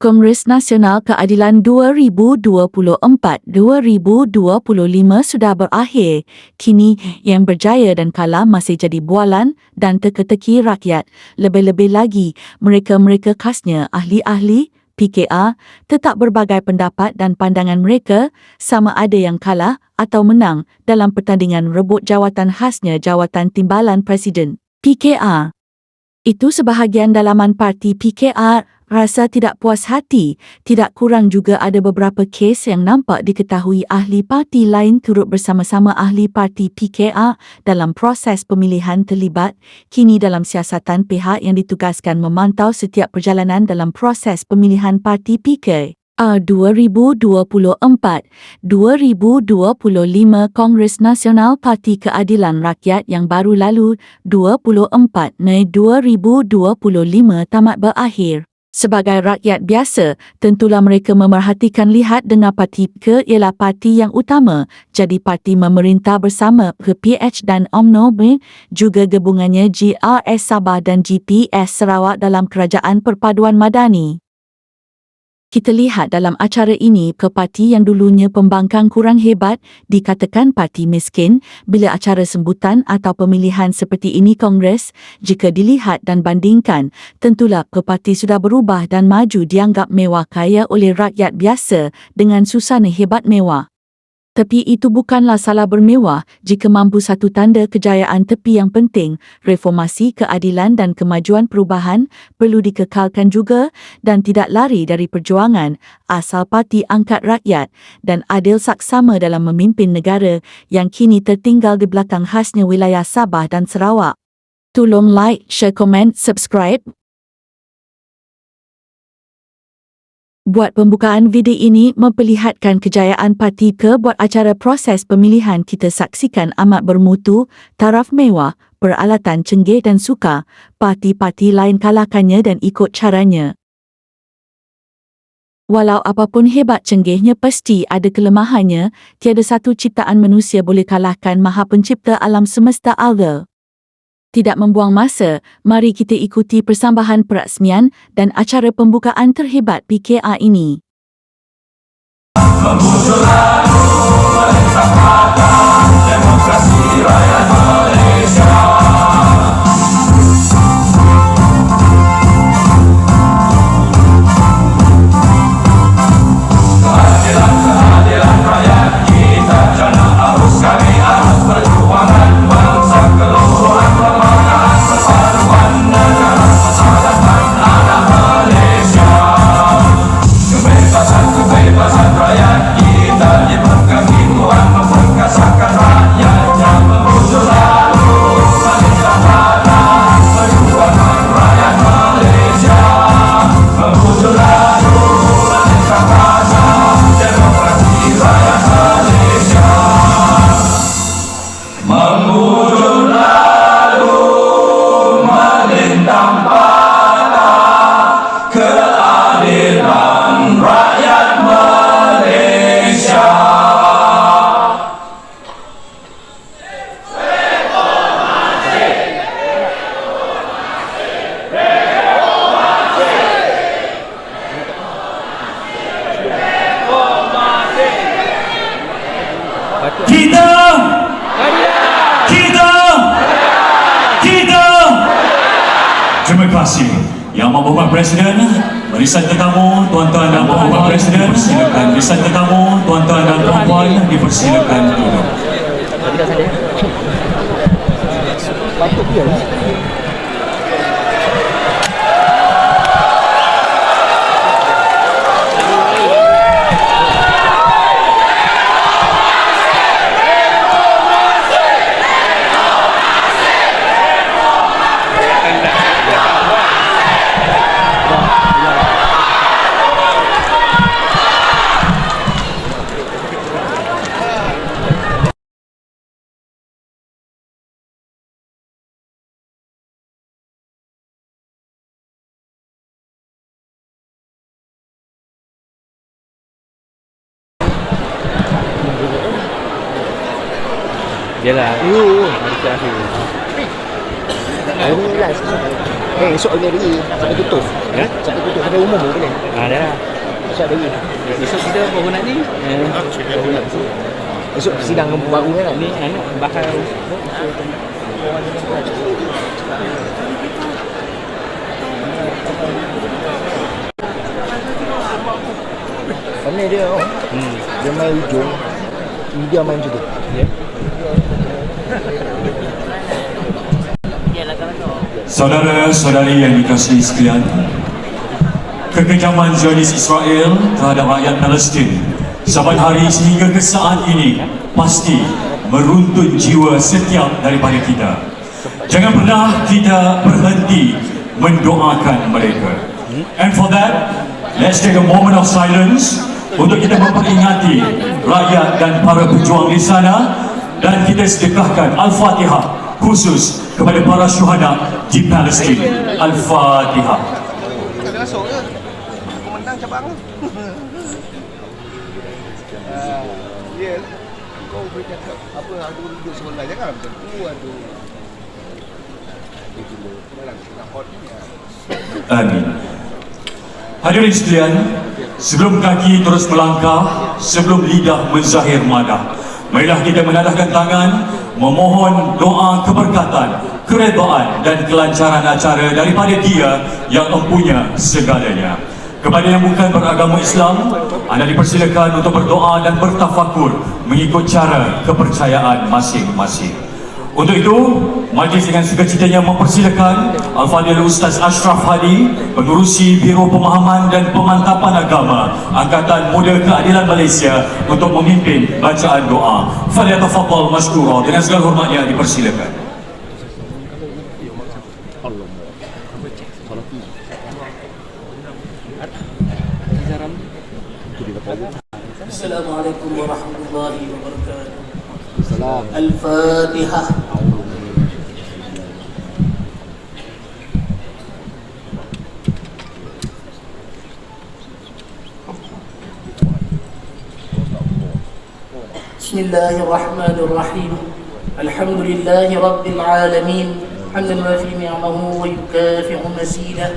Kongres Nasional Keadilan 2024-2025 sudah berakhir. Kini yang berjaya dan kalah masih jadi bualan dan teka-teki rakyat. Lebih-lebih lagi, mereka-mereka khasnya ahli-ahli PKR tetap berbagai pendapat dan pandangan mereka sama ada yang kalah atau menang dalam pertandingan rebut jawatan khasnya Jawatan Timbalan Presiden PKR. Itu sebahagian dalaman parti PKR rasa tidak puas hati. Tidak kurang juga ada beberapa kes yang nampak diketahui ahli parti lain turut bersama-sama ahli parti PKR dalam proses pemilihan terlibat. Kini dalam siasatan pihak yang ditugaskan memantau setiap perjalanan dalam proses pemilihan parti PKR. A 2024-2025 Kongres Nasional Parti Keadilan Rakyat yang baru lalu 24 Mei 2025 tamat berakhir. Sebagai rakyat biasa, tentulah mereka memerhatikan lihat dengan parti ke ialah parti yang utama. Jadi parti memerintah bersama PH dan UMNO juga gabungannya GRS Sabah dan GPS Sarawak dalam Kerajaan Perpaduan Madani. Kita lihat dalam acara ini ke parti yang dulunya pembangkang kurang hebat dikatakan parti miskin bila acara sembutan atau pemilihan seperti ini Kongres jika dilihat dan bandingkan tentulah ke parti sudah berubah dan maju dianggap mewah kaya oleh rakyat biasa dengan susana hebat mewah. Tapi itu bukanlah salah bermewah jika mampu satu tanda kejayaan tepi yang penting, reformasi keadilan dan kemajuan perubahan perlu dikekalkan juga dan tidak lari dari perjuangan asal parti angkat rakyat dan adil saksama dalam memimpin negara yang kini tertinggal di belakang khasnya wilayah Sabah dan Sarawak. Tolong like, share, komen, subscribe. Buat pembukaan video ini memperlihatkan kejayaan parti ke buat acara proses pemilihan kita saksikan amat bermutu, taraf mewah, peralatan cenggih dan suka, parti-parti lain kalahkannya dan ikut caranya. Walau apapun hebat cenggihnya pasti ada kelemahannya, tiada satu ciptaan manusia boleh kalahkan maha pencipta alam semesta Allah tidak membuang masa, mari kita ikuti persambahan perasmian dan acara pembukaan terhebat PKR ini. Memujulah barisan tetamu, tuan-tuan dan puan Presiden, silakan. Barisan tetamu, tuan-tuan dan puan dipersilakan Yalah. Uh, hari terakhir. Ini lah Eh, esok lagi hari sampai tutup. Ya? Sampai tutup sampai umum boleh. Ada lah. Esok hari. Esok kita baru nak ni. Eh, Esok sidang baru kan? ni anak bakal Pandai dia. Oh. hmm. Dia main hujung. Dia main macam tu. Ya. Saudara-saudari yang dikasihi sekalian, kekejaman Zionis Israel terhadap rakyat Palestin saban hari sehingga ke saat ini pasti meruntun jiwa setiap daripada kita. Jangan pernah kita berhenti mendoakan mereka. And for that, let's take a moment of silence untuk kita memperingati rakyat dan para pejuang di sana dan kita sedekahkan Al-Fatihah khusus kepada para syuhada di Palestin. Al-Fatihah. Kali masuk ke? Komandan cabang tu. Ah, Ya. Kau boleh cakap apa ada duduk sebelah jangan macam tu aduh. Itu dulu. Malah nak hot ni. ah. Amin. Hadirin sekalian, sebelum kaki terus melangkah, sebelum lidah menzahir madah, marilah kita menadahkan tangan, memohon doa keberkatan, keredaan dan kelancaran acara daripada dia yang mempunyai segalanya. Kepada yang bukan beragama Islam, anda dipersilakan untuk berdoa dan bertafakur mengikut cara kepercayaan masing-masing. Untuk itu, majlis dengan sekecitanya mempersilakan Al-Fadhil Ustaz Ashraf Hadi, pengurusi Biro Pemahaman dan Pemantapan Agama Angkatan Muda Keadilan Malaysia untuk memimpin bacaan doa. Falyatafaddal masykura dengan segala hormatnya dipersilakan. الله الرحمن الرحيم. الحمد لله رب العالمين. حمدا وفي نعمه ويكافئ مزيده.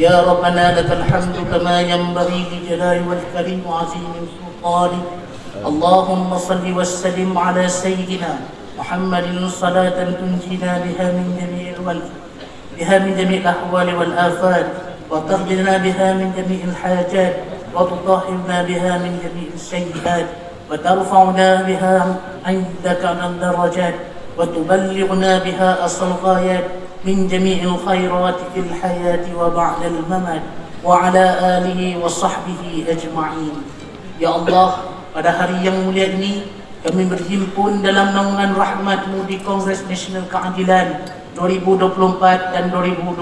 يا ربنا لك الحمد كما ينبغي لجلال والكريم وعظيم سلطانك اللهم صل وسلم على سيدنا محمد صلاة تنجينا بها من جميع الوال- بها من جميع الأحوال والآفات وتخرجنا بها من جميع الحاجات وتطهرنا بها من جميع السيئات. وترفعنا بها عندك عن الدرجات وتبلغنا بها أصل الغايات من جميع الخيرات في الحياة وبعد الممات وعلى آله وصحبه أجمعين Ya Allah, pada hari yang mulia ini kami berhimpun dalam naungan rahmatmu di Kongres Nasional Keadilan 2024 dan 2025.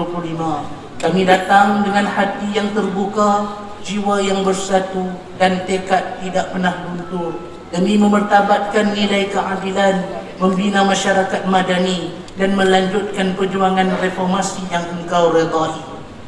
Kami datang dengan hati yang terbuka, jiwa yang bersatu dan tekad tidak pernah luntur demi memertabatkan nilai keadilan, membina masyarakat madani dan melanjutkan perjuangan reformasi yang engkau redai.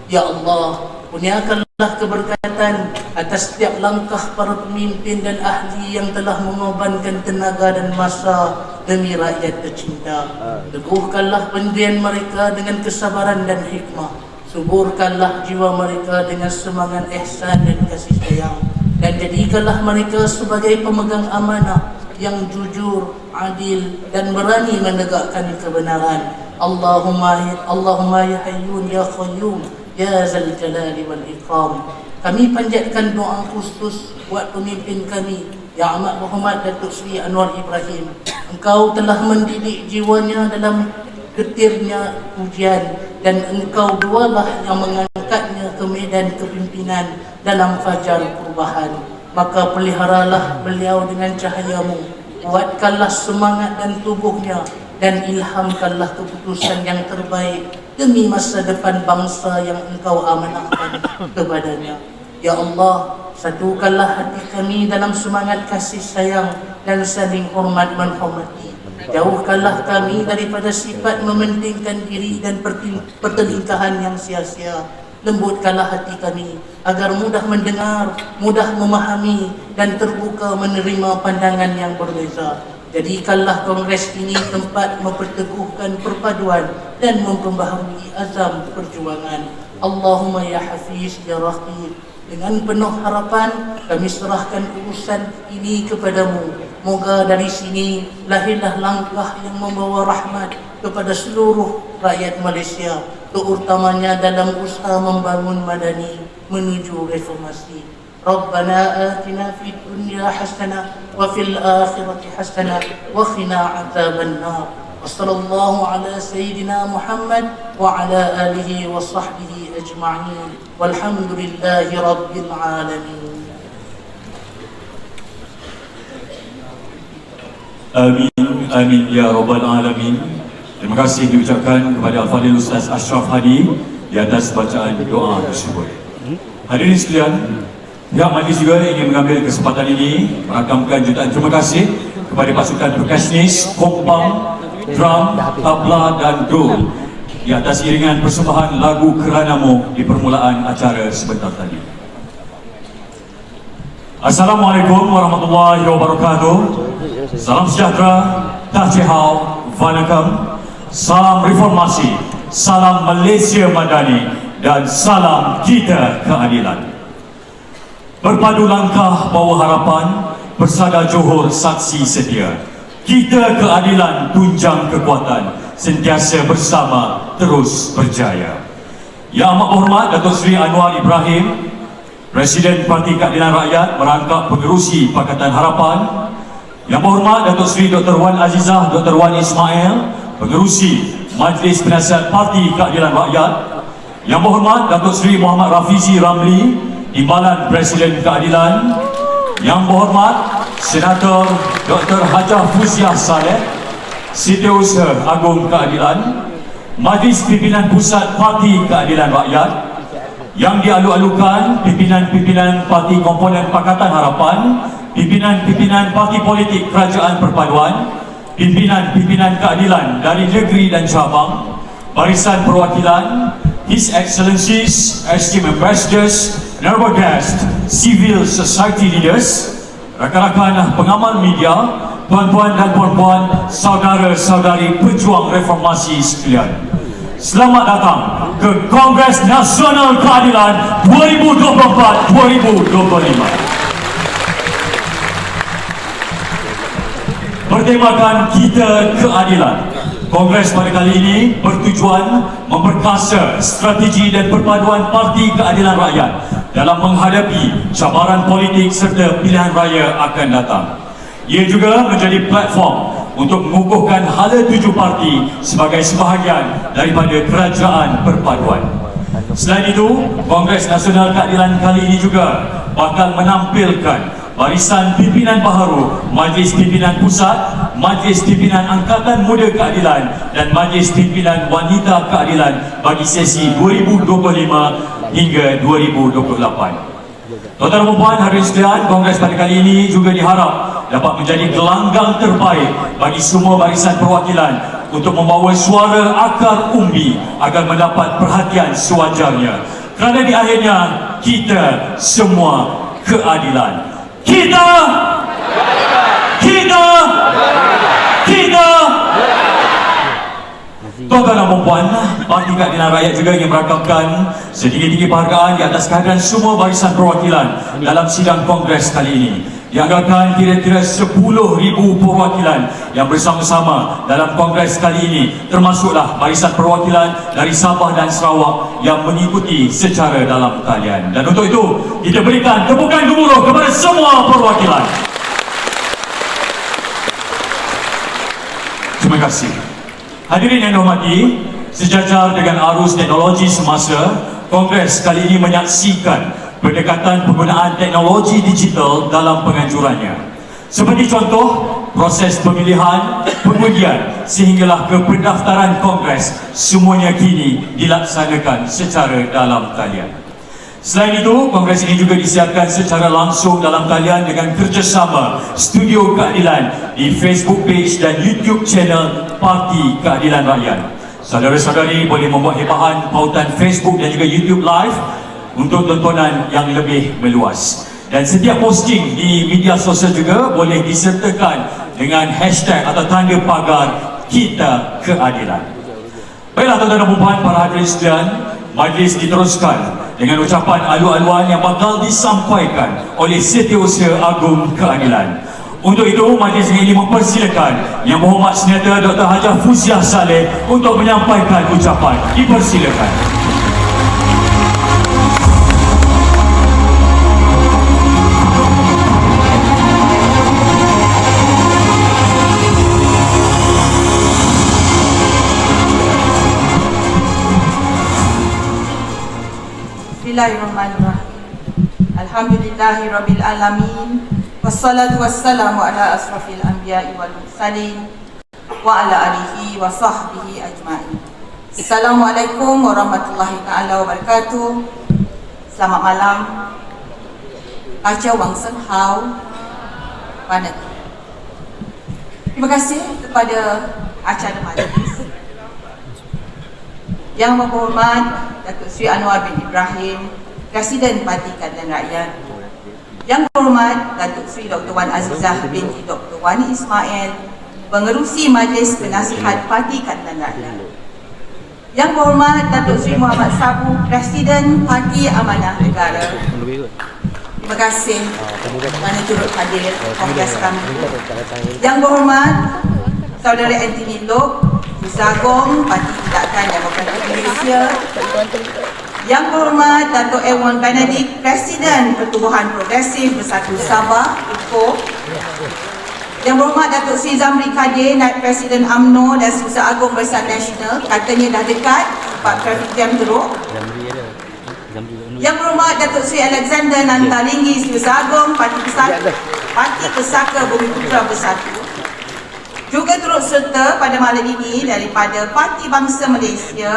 Ya Allah, kurniakanlah keberkatan atas setiap langkah para pemimpin dan ahli yang telah mengorbankan tenaga dan masa demi rakyat tercinta. Teguhkanlah pendirian mereka dengan kesabaran dan hikmah. Suburkanlah jiwa mereka dengan semangat ihsan dan kasih sayang. Dan jadikanlah mereka sebagai pemegang amanah yang jujur, adil dan berani menegakkan kebenaran. Allahumma Allahumma ya hayyun ya qayyum ya zal jalali wal ikram. Kami panjatkan doa khusus buat pemimpin kami yang amat berhormat Datuk Seri Anwar Ibrahim. Engkau telah mendidik jiwanya dalam getirnya ujian dan engkau dualah yang mengangkatnya ke medan kepimpinan dalam fajar perubahan. Maka peliharalah beliau dengan cahayamu. Kuatkanlah semangat dan tubuhnya dan ilhamkanlah keputusan yang terbaik demi masa depan bangsa yang engkau amanahkan kepadanya. Ya Allah, satukanlah hati kami dalam semangat kasih sayang dan saling hormat menghormati. Jauhkanlah kami daripada sifat mementingkan diri dan pertelingkahan yang sia-sia. Lembutkanlah hati kami agar mudah mendengar, mudah memahami dan terbuka menerima pandangan yang berbeza. Jadikanlah kongres ini tempat memperteguhkan perpaduan dan memperbaharui azam perjuangan. Allahumma ya Hafiz ya Raqib dengan penuh harapan kami serahkan urusan ini kepadamu. Moga dari sini lahirlah langkah yang membawa rahmat kepada seluruh rakyat Malaysia terutamanya dalam usaha membangun madani menuju reformasi. ربنا آتنا في الدنيا حسنة وفي الآخرة حسنة وقنا عذاب النار وصلى الله على سيدنا محمد وعلى آله وصحبه أجمعين والحمد لله رب العالمين Amin, amin ya Rabbal Alamin. Terima kasih diucapkan kepada Al-Fadhil Ustaz Ashraf Hadi di atas bacaan doa tersebut. Hadirin sekalian, pihak majlis juga ingin mengambil kesempatan ini merakamkan jutaan terima kasih kepada pasukan perkasnis, kompang, drum, tabla dan dul di atas iringan persembahan lagu Keranamu di permulaan acara sebentar tadi. Assalamualaikum warahmatullahi wabarakatuh. Salam sejahtera, tahjihau, vanakam, salam reformasi, salam Malaysia Madani dan salam kita keadilan. Berpadu langkah bawa harapan, bersada Johor saksi setia. Kita keadilan tunjang kekuatan, sentiasa bersama terus berjaya. Yang amat berhormat Datuk Seri Anwar Ibrahim, Presiden Parti Keadilan Rakyat merangkap pengerusi Pakatan Harapan Yang berhormat Datuk Seri Dr. Wan Azizah Dr. Wan Ismail Pengerusi Majlis Penasihat Parti Keadilan Rakyat Yang berhormat Datuk Seri Muhammad Rafizi Ramli Timbalan Presiden Keadilan Yang berhormat Senator Dr. Hajah Fuziah Saleh Setiausaha Agung Keadilan Majlis Pimpinan Pusat Parti Keadilan Rakyat yang dialu-alukan pimpinan-pimpinan parti komponen Pakatan Harapan, pimpinan-pimpinan parti politik Kerajaan Perpaduan, pimpinan-pimpinan keadilan dari negeri dan cabang, barisan perwakilan, His Excellencies, esteemed ambassadors, honorable guests, civil society leaders, rakan-rakan pengamal media, tuan-tuan dan puan-puan, saudara-saudari pejuang reformasi sekalian. Selamat datang ke Kongres Nasional Keadilan 2024-2025. Bertemakan kita keadilan. Kongres pada kali ini bertujuan memperkasa strategi dan perpaduan Parti Keadilan Rakyat dalam menghadapi cabaran politik serta pilihan raya akan datang. Ia juga menjadi platform untuk mengukuhkan hala tuju parti sebagai sebahagian daripada kerajaan perpaduan. Selain itu, Kongres Nasional Keadilan kali ini juga bakal menampilkan barisan pimpinan baharu Majlis Pimpinan Pusat, Majlis Pimpinan Angkatan Muda Keadilan dan Majlis Pimpinan Wanita Keadilan bagi sesi 2025 hingga 2028. Tuan-tuan dan puan hadirin sekalian, Kongres pada kali ini juga diharap dapat menjadi gelanggang terbaik bagi semua barisan perwakilan untuk membawa suara akar umbi agar mendapat perhatian sewajarnya. Kerana di akhirnya kita semua keadilan. Kita. Kita. Kita. Tuan-tuan dan puan Parti Keadilan Rakyat juga ingin merakamkan setinggi-tinggi penghargaan di atas kehadiran semua barisan perwakilan dalam sidang kongres kali ini. Dianggarkan kira-kira 10,000 perwakilan yang bersama-sama dalam kongres kali ini termasuklah barisan perwakilan dari Sabah dan Sarawak yang mengikuti secara dalam talian. Dan untuk itu, kita berikan tepukan gemuruh kepada semua perwakilan. Terima kasih. Hadirin yang dihormati, sejajar dengan arus teknologi semasa, Kongres kali ini menyaksikan pendekatan penggunaan teknologi digital dalam penganjurannya. Seperti contoh, proses pemilihan, pengundian sehinggalah ke pendaftaran Kongres semuanya kini dilaksanakan secara dalam talian. Selain itu, Kongres ini juga disiarkan secara langsung dalam talian dengan kerjasama Studio Keadilan di Facebook page dan YouTube channel Parti Keadilan Rakyat. Saudara-saudari boleh membuat hebahan pautan Facebook dan juga YouTube Live untuk tontonan yang lebih meluas. Dan setiap posting di media sosial juga boleh disertakan dengan hashtag atau tanda pagar kita keadilan. Baiklah tuan-tuan dan puan para hadirin sekalian, majlis diteruskan dengan ucapan alu-aluan yang bakal disampaikan oleh Setiausaha Agung Keadilan. Untuk itu, majlis ini mempersilakan Yang Berhormat Senata Dr. Hajah Fuziah Saleh untuk menyampaikan ucapan. Dipersilakan. Bismillahirrahmanirrahim. Alhamdulillahi rabbil alamin. Wassalatu wassalamu ala asrafil anbiya'i wal mursalin wa ala alihi wa sahbihi ajma'in. Assalamualaikum warahmatullahi taala wabarakatuh. Selamat malam. Kaca Wang Senghau. Mana? Terima kasih kepada acara majlis yang berhormat Datuk Sri Anwar bin Ibrahim, Presiden Parti Keadilan Rakyat. Yang berhormat Datuk Sri Dr. Wan Azizah binti Dr. Wani Ismail, Pengerusi Majlis Penasihat Parti Keadilan Rakyat. Yang berhormat Datuk Sri Muhammad Sabu, Presiden Parti Amanah Negara. Terima kasih kerana turut hadir kongres kami. Yang berhormat Saudara Anthony Lok, Usagong Parti Tindakan Demokratik Malaysia. Yang berhormat Dato' Ewan Benedict Presiden Pertubuhan Progresif Bersatu Sabah UKO Yang berhormat Datuk Sri Zamri Kadir Naib Presiden UMNO dan Susah Agung Bersat Nasional Katanya dah dekat Pak Traffic Jam teruk. Yang berhormat Datuk Sri Alexander Nantalinggi Susah Agung Parti Pesaka Parti Pesaka Bumi Putra Bersatu juga turut serta pada malam ini daripada Parti Bangsa Malaysia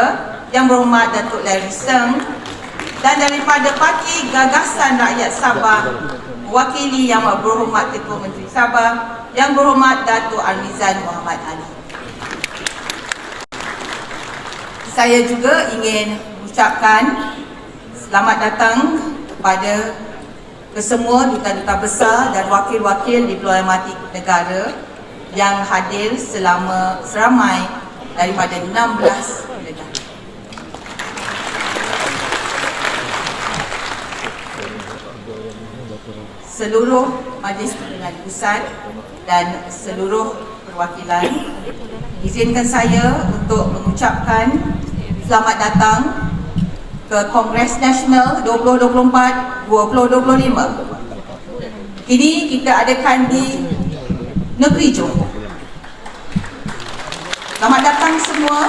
yang berhormat Datuk Larry Seng dan daripada Parti Gagasan Rakyat Sabah mewakili yang berhormat Ketua Menteri Sabah yang berhormat Datuk Armizan Muhammad Ali. Saya juga ingin mengucapkan selamat datang kepada kesemua duta-duta besar dan wakil-wakil diplomatik negara yang hadir selama seramai daripada 16 negara. Seluruh majlis pimpinan pusat dan seluruh perwakilan izinkan saya untuk mengucapkan selamat datang ke Kongres Nasional 2024-2025. Ini kita adakan di negeri Johor. Selamat datang semua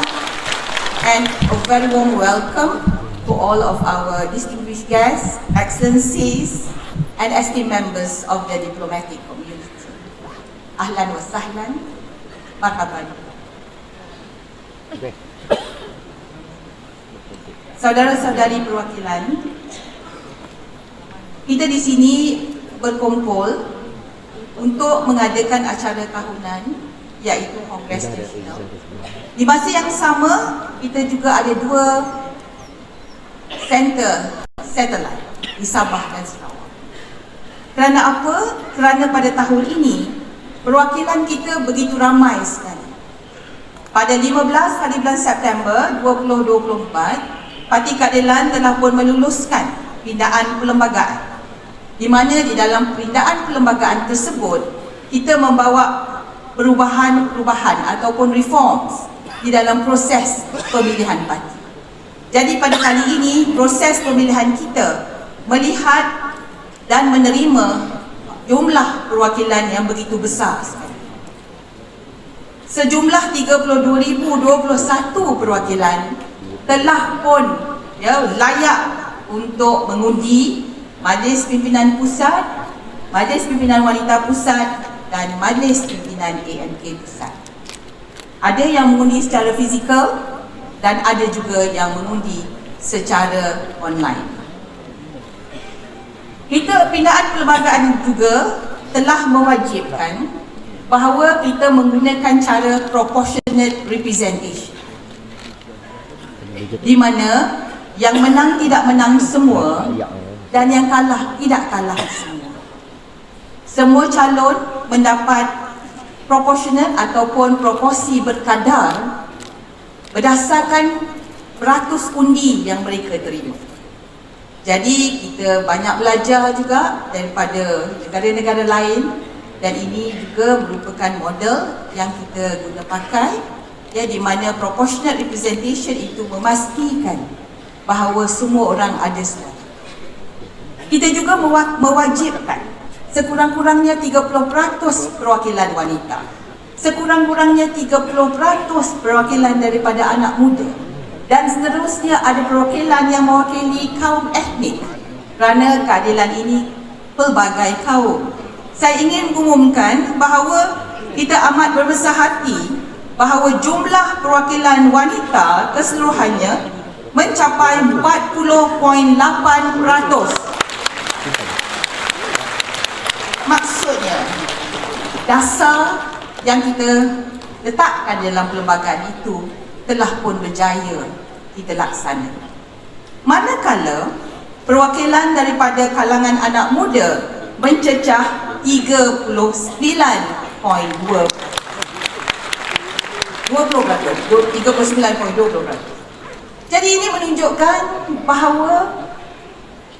and a very warm welcome to all of our distinguished guests, excellencies and esteemed members of the diplomatic community. Ahlan wa sahlan, marhaban. Saudara-saudari perwakilan, kita di sini berkumpul untuk mengadakan acara tahunan iaitu Kongres Nasional. Di masa yang sama, kita juga ada dua center satellite di Sabah dan Sarawak. Kerana apa? Kerana pada tahun ini, perwakilan kita begitu ramai sekali. Pada 15 hari bulan September 2024, Parti Keadilan telah pun meluluskan pindaan perlembagaan di mana di dalam pindaan perlembagaan tersebut kita membawa perubahan-perubahan ataupun reforms di dalam proses pemilihan parti. Jadi pada kali ini proses pemilihan kita melihat dan menerima jumlah perwakilan yang begitu besar. Sejumlah 32,021 perwakilan telah pun ya layak untuk mengundi Majlis Pimpinan Pusat, Majlis Pimpinan Wanita Pusat dan Majlis Pimpinan ANK Pusat. Ada yang mengundi secara fizikal dan ada juga yang mengundi secara online. Kita pindaan perlembagaan juga telah mewajibkan bahawa kita menggunakan cara proportionate representation di mana yang menang tidak menang semua dan yang kalah tidak kalah semua. Calon mendapat proporsional ataupun proporsi berkadar berdasarkan peratus undi yang mereka terima. Jadi kita banyak belajar juga daripada negara-negara lain dan ini juga merupakan model yang kita guna pakai ya di mana proportional representation itu memastikan bahawa semua orang ada suara. Kita juga mewa- mewajibkan sekurang-kurangnya 30% perwakilan wanita. Sekurang-kurangnya 30% perwakilan daripada anak muda. Dan seterusnya ada perwakilan yang mewakili kaum etnik kerana keadilan ini pelbagai kaum. Saya ingin mengumumkan bahawa kita amat berbesar hati bahawa jumlah perwakilan wanita keseluruhannya mencapai 40.8%. Maksudnya dasar yang kita letakkan dalam perlembagaan itu telah pun berjaya kita laksanakan. Manakala perwakilan daripada kalangan anak muda mencecah 39.2 20 39.20 Jadi ini menunjukkan bahawa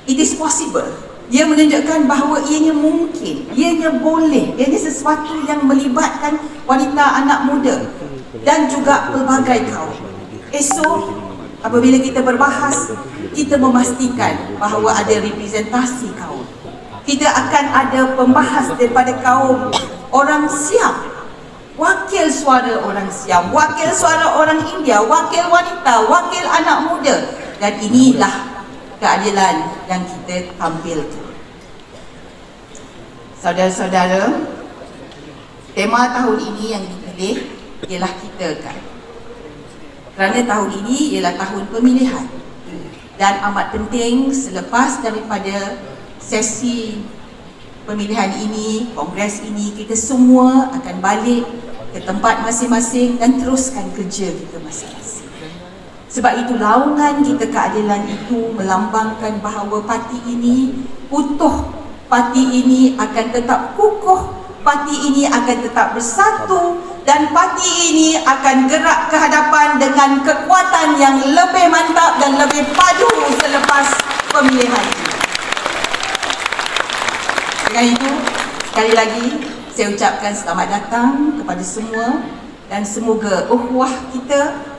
it is possible. Ia menunjukkan bahawa ianya mungkin, ianya boleh, ianya sesuatu yang melibatkan wanita anak muda dan juga pelbagai kaum. Esok apabila kita berbahas, kita memastikan bahawa ada representasi kaum. Kita akan ada pembahas daripada kaum. Orang Siam, wakil suara orang Siam, wakil suara orang India, wakil wanita, wakil anak muda. Dan inilah keadilan yang kita tampilkan. Saudara-saudara, tema tahun ini yang dipilih ialah kita kan. Kerana tahun ini ialah tahun pemilihan dan amat penting selepas daripada sesi pemilihan ini, kongres ini, kita semua akan balik ke tempat masing-masing dan teruskan kerja kita masing-masing. Sebab itu laungan kita keadilan itu melambangkan bahawa parti ini utuh, parti ini akan tetap kukuh, parti ini akan tetap bersatu dan parti ini akan gerak ke hadapan dengan kekuatan yang lebih mantap dan lebih padu selepas pemilihan. Dengan itu, sekali lagi saya ucapkan selamat datang kepada semua dan semoga ukhuwah kita,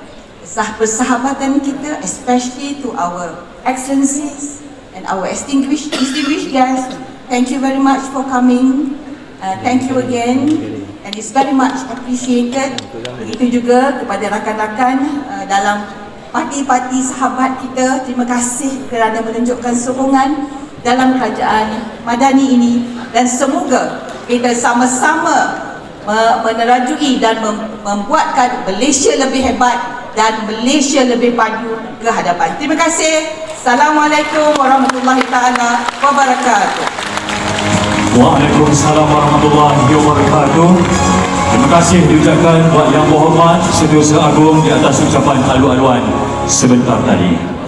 persahabatan kita, especially to our excellencies and our distinguished, distinguished guests. Thank you very much for coming. Uh, thank you again and it's very much appreciated. Begitu juga kepada rakan-rakan uh, dalam parti-parti sahabat kita. Terima kasih kerana menunjukkan sokongan dalam kerajaan madani ini dan semoga kita sama-sama me- menerajui dan mem- membuatkan Malaysia lebih hebat dan Malaysia lebih padu ke hadapan. Terima kasih. Assalamualaikum warahmatullahi taala wabarakatuh. Waalaikumsalam warahmatullahi wabarakatuh. Terima kasih diucapkan buat yang berhormat Setiausaha Agung di atas ucapan halu-haluan sebentar tadi.